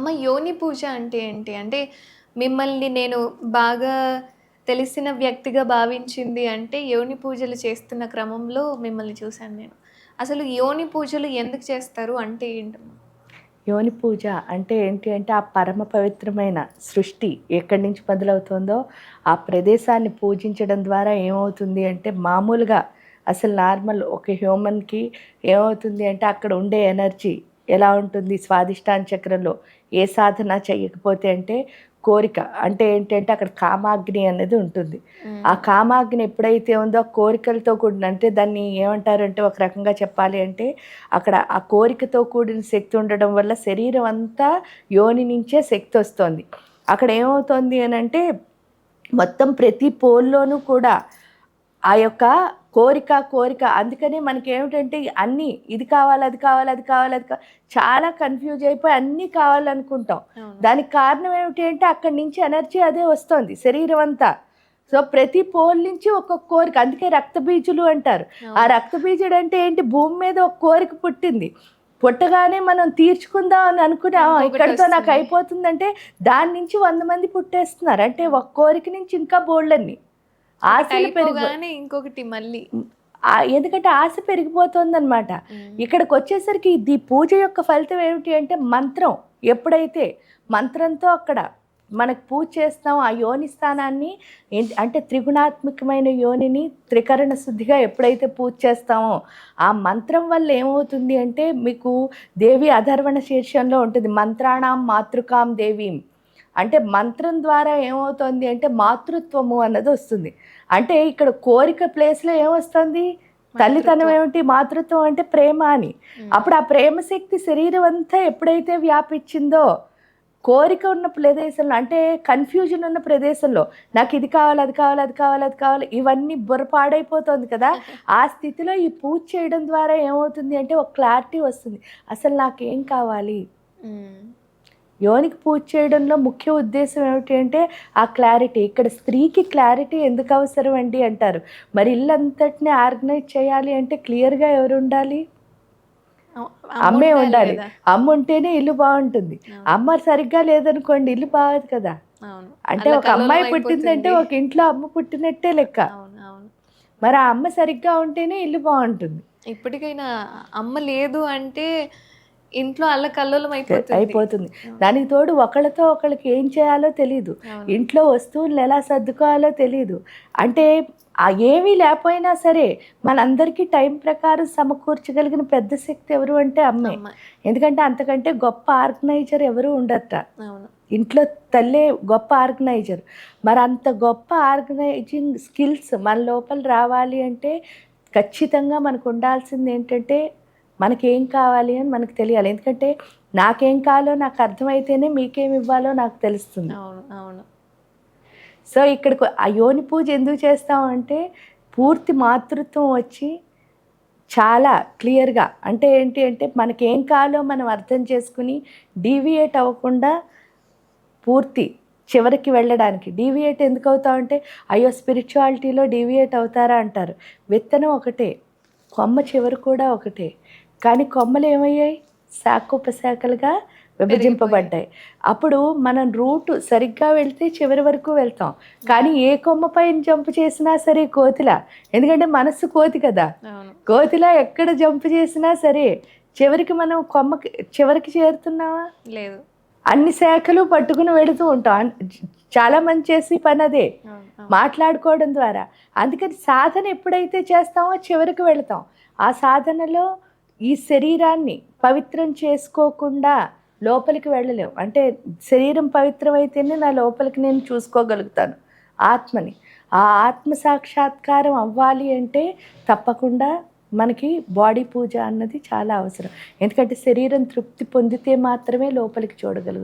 అమ్మ యోని పూజ అంటే ఏంటి? అంటే మిమ్మల్ని నేను బాగా తెలిసిన వ్యక్తిగా భావించింది అంటే యోని పూజలు చేస్తున్న క్రమంలో మిమ్మల్ని చూశాను నేను. అసలు యోని పూజలు ఎందుకు చేస్తారు? అంటే ఏంటమ్మా? యోని పూజ అంటే ఏంటి అంటే ఆ పరమ పవిత్రమైన సృష్టి ఎక్కడి నుంచి మొదలవుతుందో ఆ ప్రదేశాన్ని పూజించడం ద్వారా ఏమవుతుంది అంటే మామూలుగా అసలు నార్మల్ ఒక హ్యూమన్కి ఏమవుతుంది అంటే అక్కడ ఉండే ఎనర్జీ ఎలా ఉంటుంది? స్వాదిష్టాన్ చక్రంలో ఏ సాధన చేయకపోతే అంటే కోరిక. అంటే ఏంటంటే అక్కడ కామాగ్ని అనేది ఉంటుంది. ఆ కామాగ్ని ఎప్పుడైతే ఉందో కోరికలతో కూడిన అంటే దాన్ని ఏమంటారంటే ఒక రకంగా చెప్పాలి అంటే అక్కడ ఆ కోరికతో కూడిన శక్తి ఉండడం వల్ల శరీరం అంతా యోని నుంచే శక్తి వస్తుంది. అక్కడ ఏమవుతుంది అని అంటే మొత్తం ప్రతి పోల్లోనూ కూడా ఆ యొక్క కోరిక కోరిక. అందుకనే మనకి ఏమిటంటే అన్నీ ఇది కావాలి అది కావాలి అది కావాలి అది కావాలి చాలా కన్ఫ్యూజ్ అయిపోయి అన్నీ కావాలనుకుంటాం. దానికి కారణం ఏమిటి అంటే అక్కడి నుంచి ఎనర్జీ అదే వస్తుంది శరీరం అంతా. సో ప్రతి పోల్ నుంచి ఒక్కొక్క కోరిక అందుకే రక్తబీజులు అంటారు. ఆ రక్తబీజుడు అంటే ఏంటి? భూమి మీద ఒక కోరిక పుట్టింది. పుట్టగానే మనం తీర్చుకుందాం అని అనుకుని "ఆ, ఇంకొకటి ఇక్కడితో నాకు వస్తుంది." అయిపోతుందంటే దాని నుంచి వంద మంది పుట్టేస్తున్నారు. అంటే ఒక కోరిక నుంచి ఇంకా బోల్డన్ని ఆశలు పెరిగి అయిపోగానే ఇంకొకటి మళ్ళీ. ఎందుకంటే ఆశ పెరిగిపోతుంది అనమాట ఇక్కడికి వచ్చేసరికి ఈ పూజ యొక్క ఫలితం ఏమిటి అంటే మంత్రం. ఎప్పుడైతే మంత్రంతో అక్కడ మనకు పూజ చేస్తాం ఆ యోని స్థానాన్ని అంటే త్రిగుణాత్మకమైన యోనిని త్రికరణ శుద్ధిగా ఎప్పుడైతే పూజ చేస్తామో ఆ మంత్రం వల్ల ఏమవుతుంది అంటే మీకు దేవి అధర్వణ శీర్షంలో ఉంటుంది. మంత్రాణం మాతృకాం దేవీం. అంటే మంత్రం ద్వారా ఏమవుతుంది అంటే మాతృత్వము అన్నది వస్తుంది. అంటే ఇక్కడ కోరిక ప్లేస్లో ఏమొస్తుంది? తల్లితనం ఏమిటి? మాతృత్వం అంటే ప్రేమ అని. అప్పుడు ఆ ప్రేమ శక్తి శరీరం అంతా ఎప్పుడైతే వ్యాపించిందో కోరిక ఉన్న ప్రదేశంలో అంటే కన్ఫ్యూజన్ ఉన్న ప్రదేశంలో నాకు ఇది కావాలి అది కావాలి అది కావాలి అది కావాలి ఇవన్నీ బుర్ర పాడైపోతుంది కదా. ఆ స్థితిలో ఈ పూజ చేయడం ద్వారా ఏమవుతుంది అంటే ఒక క్లారిటీ వస్తుంది. అసలు నాకేం కావాలి? యోనికి పూజ చేయడంలో ముఖ్య ఉద్దేశం ఏమిటి అంటే ఆ క్లారిటీ ఇక్కడ స్త్రీకి క్లారిటీ ఎందుకు అవసరం అండి అంటారు. మరి ఇల్లు అంతటిని ఆర్గనైజ్ చేయాలి అంటే క్లియర్గా ఎవరు ఉండాలి? అమ్మే ఉండాలి అమ్మ ఉంటేనే ఇల్లు బాగుంటుంది. అమ్మ సరిగ్గా లేదనుకోండి ఇల్లు బాగోదు కదా. అంటే ఒక అమ్మాయి పుట్టిందంటే. ఒక ఇంట్లో అమ్మ పుట్టినట్టే లెక్క. మరి ఆ అమ్మ సరిగ్గా ఉంటేనే ఇల్లు బాగుంటుంది. ఇప్పటికైనా అమ్మ లేదు అంటే ఇంట్లో అల్లకల్లోలం అయిపోతుంది. అయిపోతుంది. దానికి తోడు ఒకళ్ళతో ఒకళ్ళకి ఏం చేయాలో తెలియదు. ఇంట్లో వస్తువులు ఎలా సర్దుకోవాలో తెలియదు అంటే ఏమీ లేకపోయినా సరే మనందరికీ టైం ప్రకారం సమకూర్చగలిగిన పెద్ద శక్తి ఎవరు అంటే అమ్మే. ఎందుకంటే అంతకంటే గొప్ప ఆర్గనైజర్ ఎవరు ఉండట ఇంట్లో తల్లే గొప్ప ఆర్గనైజర్. మరి అంత గొప్ప ఆర్గనైజింగ్ స్కిల్స్ మన లోపల రావాలి అంటే ఖచ్చితంగా మనకు ఉండాల్సింది ఏంటంటే మనకేం కావాలి అని మనకు తెలియాలి. ఎందుకంటే నాకేం కావాలో నాకు అర్థమైతేనే మీకేం ఇవ్వాలో నాకు తెలుస్తుంది. అవును అవును. సో ఇక్కడికి ఆ యోని పూజ ఎందుకు చేస్తాం అంటే పూర్తి మాతృత్వం వచ్చి చాలా క్లియర్గా అంటే ఏంటి అంటే మనకి కావాలో మనం అర్థం చేసుకుని డీవియేట్ అవ్వకుండా పూర్తి చివరికి వెళ్ళడానికి. డీవియేట్ ఎందుకు అవుతామంటే అయ్యో స్పిరిచువాలిటీలో డీవియేట్ అవుతారా అంటారు. విత్తనం ఒకటే కొమ్మ చివరి కూడా ఒకటే. కానీ కొమ్మలు ఏమయ్యాయి? శాఖోపశాఖలుగా విభజింపబడ్డాయి. అప్పుడు మనం రూట్ సరిగ్గా వెళ్తే చివరి వరకు వెళ్తాం. కానీ ఏ కొమ్మ పైన జంప్ చేసినా సరే కోతిలా. ఎందుకంటే మనస్సు కోతి కదా. కోతిలా ఎక్కడ జంప్ చేసినా సరే చివరికి మనం కొమ్మకి చివరికి చేరుతున్నావా? లేదు. అన్ని శాఖలు పట్టుకుని వెళుతూ ఉంటాం. చాలా మంది చేసి పని అదే. మాట్లాడుకోవడం ద్వారా. అందుకని సాధన ఎప్పుడైతే చేస్తామో చివరికి వెళతాం. ఆ సాధనలో ఈ శరీరాన్ని పవిత్రం చేసుకోకుండా లోపలికి వెళ్ళలేం అంటే శరీరం పవిత్రమైతేనే నా లోపలికి నేను చూసుకోగలుగుతాను. ఆత్మని. ఆ ఆత్మ సాక్షాత్కారం అవ్వాలి అంటే తప్పకుండా మనకి బాడీ పూజ అన్నది చాలా అవసరం. ఎందుకంటే శరీరం తృప్తి పొందితే మాత్రమే లోపలికి చూడగలుగుతాం.